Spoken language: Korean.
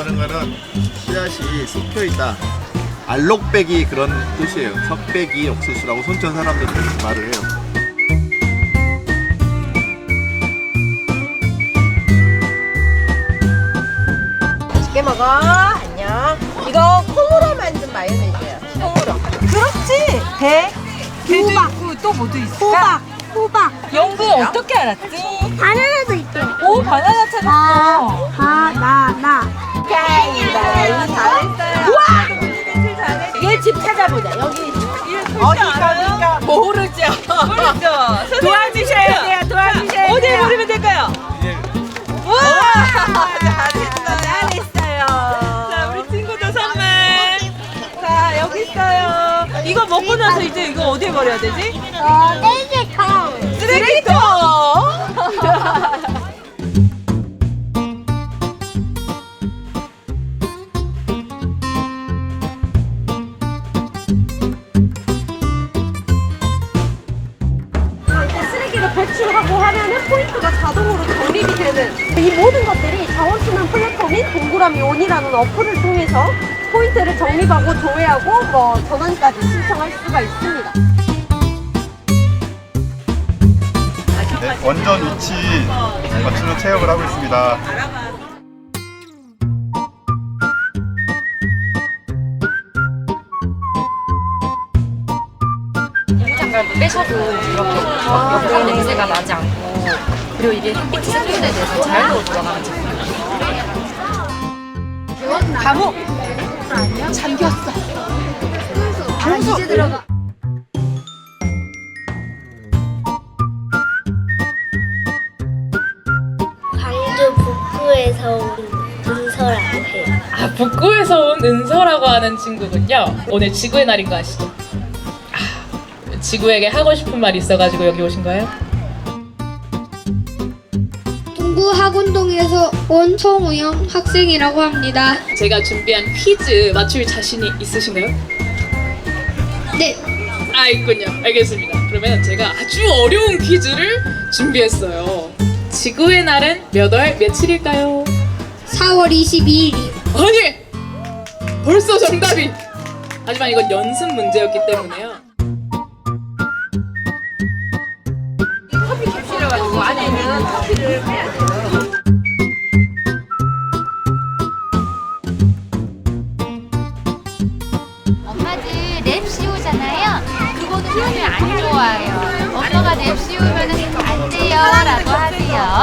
하는 거는 씨앗이 섞여 있다. 알록배기 그런 뜻이에요. 석배기 옥수수라고 손천 사람들이 말을 해요. 맛있게 먹어. 안녕. 이거 콩으로 만든 마요네즈예요. 콩으로. 그렇지. 배. 개도 있고 또 뭐도 있을까? 호박. 호박. 영구 어떻게 알았지? 바나나도 있대. 오 바나나 찾았어. 바나 어디가 모르죠. 모르죠. 도와주셔야 돼요. 도와주셔야 어디 모르면 될까요? 우와 잘했어. 잘했어요. 자 우리 친구도 선물. 자 여기 있어요. 이거 먹고 나서 이제 이거 어디에 버려야 되지? 어, 떼개통. 쓰레기통. 쓰레기를 배출하고 하면은 포인트가 자동으로 적립이 되는 이 모든 것들이 자원순환 플랫폼인 동그라미 온이라는 어플을 통해서 포인트를 적립하고 조회하고 뭐 전환까지 신청할 수가 있습니다. 네, 원전 위치 맞추는 체험을 하고 있습니다. 장갑을 빼셔도 이렇게 역한 냄새가 나지 않고 그리고 이게 햇빛 세균에 대해서 자연으로 돌아가는 제품이에요. 감옥. 광주 북구에서 온 문서라고 해요. 아, 북구에서 온 은서라고 하는 친구군요. 오늘 지구의 날인 거 아시죠? 아, 지구에게 하고 싶은 말이 있어가지고 여기 오신 거예요? 동구 학운동에서 온 송우영 학생이라고 합니다. 제가 준비한 퀴즈 맞출 자신이 있으신가요? 네, 아, 있군요. 알겠습니다. 그러면 제가 아주 어려운 퀴즈를 준비했어요. 지구의 날은 몇 월 며칠일까요? 4월 22일이요. 아니! 벌써 정답이! 하지만 이건 연습 문제였기 때문에요. 엄마들 랩 씌우잖아요. 그거는 하면 안 좋아요. 엄마가 랩 씌우면 안 돼요. 라고 하세요.